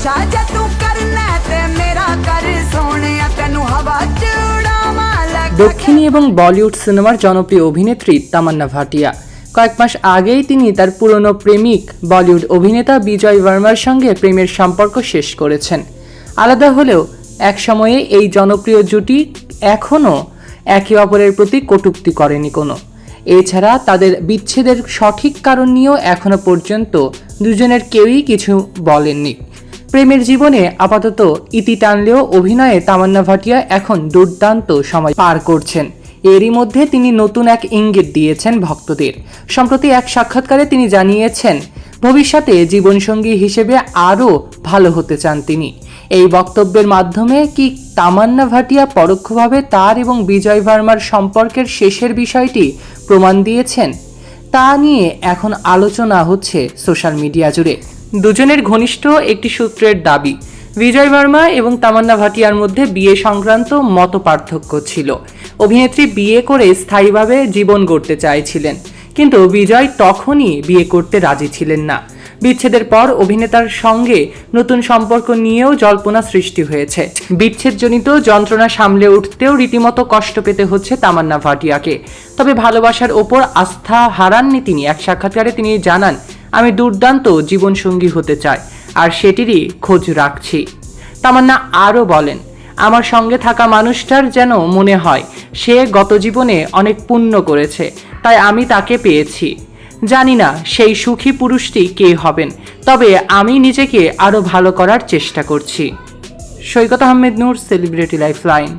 ਨਸ਼ਾ ਜੇ ਤੂੰ ਕਰਨਾ ਹੈ ਤੇ ਮੇਰਾ ਕਰ ਸੋਹਣਿਆ ਤੈਨੂੰ ਹਵਾ ਚ ਉਡਾਵਾਂ ਲੈ ਕੇ দক্ষিণী এবং বলিউড সিনেমার জনপ্রিয় অভিনেত্রী তামান্না ভাটিয়া কয়েক মাস আগেই তিনি তার পুরনো প্রেমিক বলিউড অভিনেতা বিজয় ভার্মার সঙ্গে প্রেমের সম্পর্ক শেষ করেছেন আলাদা হলেও এক সময়ে এই জনপ্রিয় জুটি এখনও একে অপরের প্রতি কটূক্তি করেনি কোনো এছাড়া তাদের বিচ্ছেদের সঠিক কারণ নিয়েও এখনো পর্যন্ত দুজনের কেউই কিছু বলেননি প্রেমের জীবনে আপাতত ইতি টানলেও অভিনয়ে তামান্না ভাটিয়া এখন দুর্দান্ত সময় পার করছেন। এরই মধ্যে তিনি নতুন এক ইঙ্গিত দিয়েছেন ভক্তদের। সম্প্রতি এক সাক্ষাৎকারে তিনি জানিয়েছেন, ভবিষ্যতে জীবনসঙ্গী হিসেবে আরও ভালো হতে চান তিনি। এই বক্তব্যের মাধ্যমে কি তামান্না ভাটিয়া পরোক্ষভাবে তার এবং বিজয় ভার্মার সম্পর্কের শেষের বিষয়টি প্রমাণ দিয়েছেন তা নিয়ে এখন আলোচনা হচ্ছে সোশ্যাল মিডিয়া জুড়ে। দুজনের ঘনিষ্ঠ একটি সূত্রের দাবি, বিজয় বর্মা এবং তামান্না ভাটিয়ার মধ্যে বিয়ে সংক্রান্ত মত পার্থক্য ছিল। অভিনেত্রী বিয়ে করে স্থায়ীভাবে জীবন গড়তে চাইছিলেন, কিন্তু বিজয় তখনই বিয়ে করতে রাজি ছিলেন না। বিচ্ছেদের পর অভিনেতার সঙ্গে নতুন সম্পর্ক নিয়েও জল্পনা সৃষ্টি হয়েছে। বিচ্ছেদজনিত যন্ত্রণা সামলে উঠতেও রীতিমতো কষ্ট পেতে হচ্ছে তামান্না ভাটিয়াকে। তবে ভালোবাসার ওপর আস্থা হারাননি তিনি। এক সাক্ষাৎকারে তিনি জানান, আমি দুর্দান্ত জীবনসঙ্গী হতে চাই, আর সেটিরই খোঁজ রাখছি। তামান্না আরও বলেন, আমার সঙ্গে থাকা মানুষটার যেন মনে হয়, সে গত জীবনে অনেক পুণ্য করেছে, তাই আমি তাকে পেয়েছি। জানি না সেই সুখী পুরুষটি কে হবেন, তবে আমি নিজেকে আরও ভালো করার চেষ্টা করছি। Saikat Ahmed Noor celebrity life line